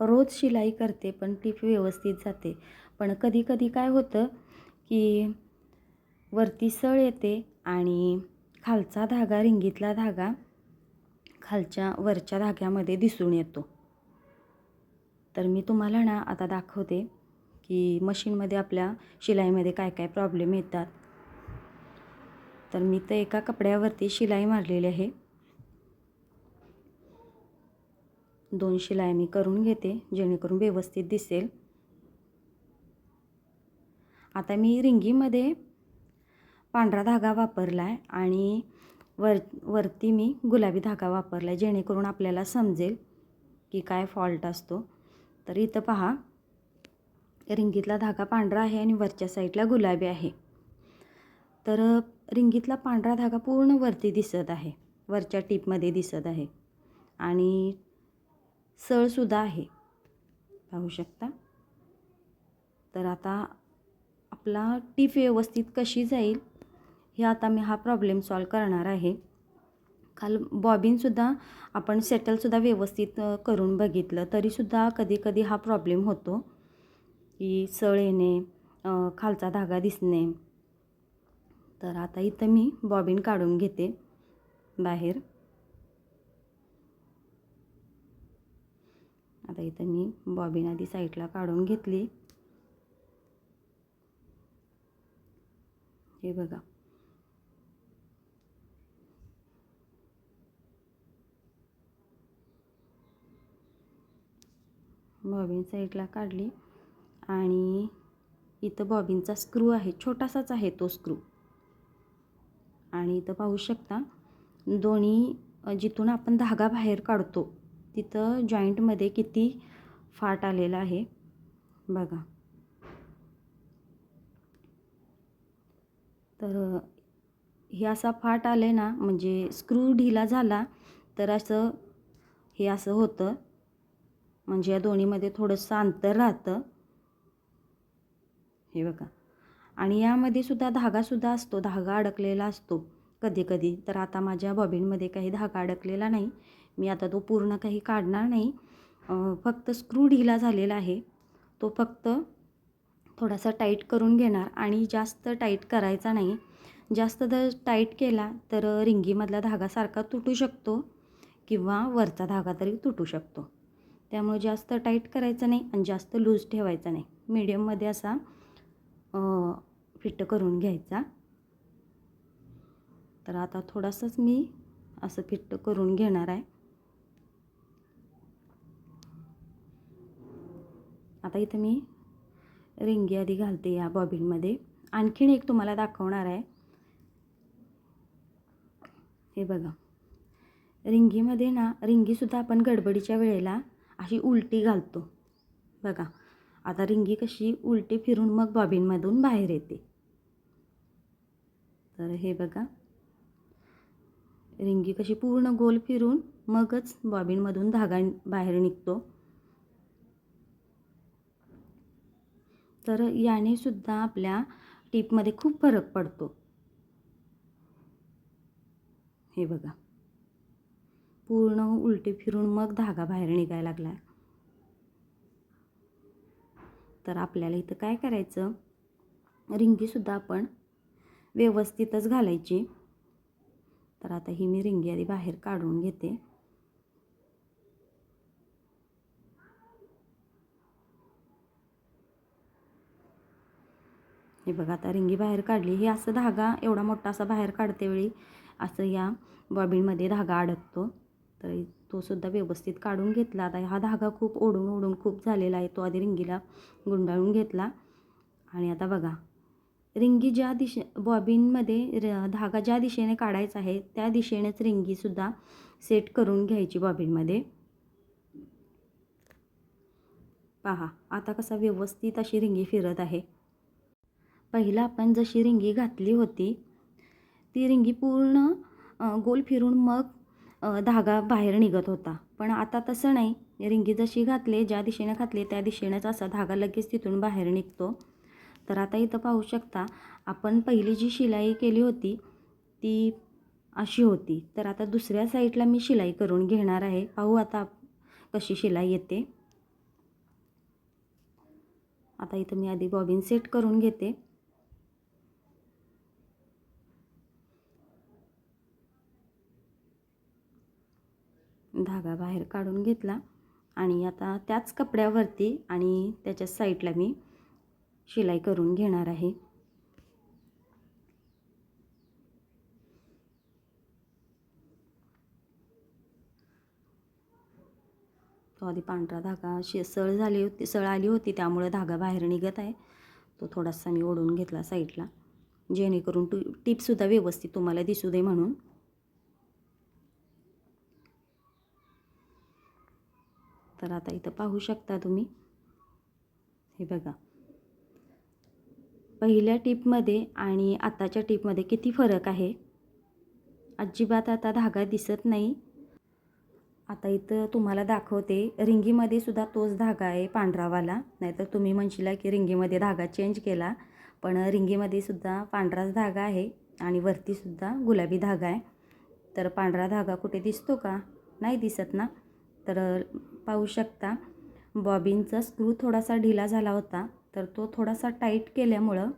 रोज शिलाई करते पण टीप व्यवस्थित जाते. पण कधी कधी काय होतं की वरती सळ येते आणि खालचा धागा रिंगीतला धागा खालच्या वरच्या धाग्यामध्ये दिसून येतो. तर मी तुम्हाला ना आता दाखवते की मशीनमध्ये आपल्या शिलाईमध्ये काय काय प्रॉब्लेम येतात. तर मी तर एका कपड्यावरती शिलाई मारलेली आहे. दोन शिलाई मी करून घेते जेणेकरून व्यवस्थित दिसेल. आता मी रिंगीमध्ये पांढरा धागा वापरला आहे आणि वर वरती मी गुलाबी धागा वापरला आहे जेणेकरून आपल्याला समजेल की काय फॉल्ट असतो. तर इथं पहा रिंगीतला धागा पांढरा आहे आणि वरच्या साईडला गुलाबी आहे. तर रिंगीतला पांढरा धागा पूर्ण वरती दिसत आहे वरच्या टीपमध्ये दिसत आहे. आणि सळसुद्धा आहे. पाहू शकता? तर आता आपला टीप व्यवस्थित कशी जाईल हे आता मी हा प्रॉब्लेम सॉल्व करणार आहे. काल बॉबिनसुद्धा आपण सेटलसुद्धा व्यवस्थित करून बघितलं तरीसुद्धा कधी कधी हा प्रॉब्लेम होतो. की सळ येणे खालचा धागा दिसणे. तर आता इथं मी बॉबिन काढून घेते बाहेर. आता इथं मी. बॉबीन आधी साईडला काढून घेतली. हे बघा. बॉबीन साईडला काढली आणि इथं बॉबीनचा स्क्रू आहे. छोटासाच आहे तो स्क्रू. आणि इथं पाहू शकता दोन्ही जिथून आपण धागा बाहेर काढतो तिथं जॉईंटमध्ये किती फाट आलेला आहे? बघा. तर हे असा फाट आले ना म्हणजे स्क्रू ढिला झाला तर असं हे असं होतं. म्हणजे या दोन्हीमध्ये थोडंसं अंतर राहतं. हे बघा. आणि यामध्ये सुद्धा धागासुद्धा असतो धागा अडकलेला असतो कधी कधी तर आता माझ्या बॉबिनमध्ये काही धागा अडकलेला नाही. मी आता तो पूर्ण काही काढणार नाही. फक्त स्क्रू ढिला झालेला आहे. तो फक्त थोडासा टाईट करून घेणार आणि जास्त टाईट करायचा नाही. जास्त जर टाईट केला तर रिंगीमधला धागा सारखा तुटू शकतो किंवा वरचा धागा तरी तुटू शकतो. त्यामुळे जास्त टाईट करायचं नाही आणि जास्त लूज ठेवायचा नाही. मीडियममध्ये असा फिट करून घ्यायचा. तर आता थोडासाच मी असं फिट्ट करून घेणार आहे. आता इथं मी रिंगी आधी घालते या बॉबिनमध्ये. आणखीन एक तुम्हाला दाखवणार आहे. हे बघा. रिंगीमध्ये ना रिंगीसुद्धा आपण गडबडीच्या वेळेला अशी उलटी घालतो. बघा. आता रिंगी कशी उलटी फिरून मग बॉबिनमधून बाहेर येते. तर हे बघा. रिंगी कशी पूर्ण गोल फिरून मगच बॉबिनमधून धागा बाहेर निघतो. तर याने सुद्धा आपल्या टीपमध्ये खूप फरक पडतो. हे बघा. पूर्ण उलटे फिरून मग धागा बाहेर निघायला लागला तर आपल्याला इथं काय करायचं? रिंगीसुद्धा आपण व्यवस्थितच घालायची. तर आता ही मी रिंगी आधी बाहेर काढून घेते. हे बघा आता रिंगी बाहेर काढली. हे असं धागा एवढा मोठा असा बाहेर काढते वेळी असं या बॉबिनमध्ये धागा अडकतो. तर तो सुद्धा व्यवस्थित काढून घेतला. आता हा धागा खूप ओढून ओढून खूप झालेला आहे. तो आधी रिंगीला गुंडाळून घेतला. आणि आता बघा रिंगी ज्या दिशे बॉबीनमध्ये र धागा ज्या दिशेने काढायचा आहे त्या दिशेनेच रिंगीसुद्धा सेट करून घ्यायची बॉबीनमध्ये. पहा आता कसा व्यवस्थित अशी रिंगी फिरत आहे. पहिला आपण जशी रिंगी घातली होती ती रिंगी पूर्ण गोल फिरून मग धागा बाहेर निघत होता. पण आता तसं नाही. रिंगी जशी घातली ज्या दिशेने घातली त्या दिशेनेच असा धागा लगेच तिथून बाहेर निघतो. तर आता इथं पाहू शकता आपण पहिली जी शिलाई केली होती ती अशी होती. तर आता दुसऱ्या साईडला मी शिलाई करून घेणार आहे. पाहू आता कशी शिलाई येते. आता इथं मी आधी बॉबिन सेट करून घेते. धागा बाहेर काढून घेतला आणि आता त्याच कपड्यावरती आणि त्याच्या साईडला मी शिलाई करून घेणार आहे. तो आधी पांढरा धागा शे सळ झाली होती सळ आली होती त्यामुळे धागा बाहेर निघत आहे. तो थोडासा मी ओढून घेतला साईडला जेणेकरून टू टिपसुद्धा व्यवस्थित तुम्हाला दिसू दे म्हणून. तर आता इथं पाहू शकता तुम्ही. हे बघा. पहिल्या टिपमध्ये आणि आताच्या टिपमध्ये किती फरक आहे? अजिबात आता धागा दिसत नाही. आता इथं तुम्हाला दाखवते रिंगीमध्ये सुद्धा तोच धागा आहे पांढरावाला. नाहीतर तुम्ही म्हणशीला की रिंगीमध्ये धागा चेंज केला पण रिंगीमध्ये सुद्धा पांढराच धागा आहे आणि वरतीसुद्धा गुलाबी धागा आहे. तर पांढरा धागा कुठे दिसतो का? नाही दिसत ना? तर पाहू शकता बॉबिनचा स्क्रू थोडासा ढिला झाला होता तर तो थोडासा टाईट केल्यामुळं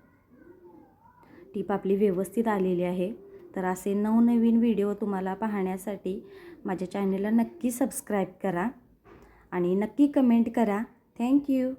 टीप आपली व्यवस्थित आलेली आहे. तर असे नवनवीन व्हिडिओ तुम्हाला पाहण्यासाठी माझ्या चॅनलला नक्की सबस्क्राईब करा आणि नक्की कमेंट करा. थँक्यू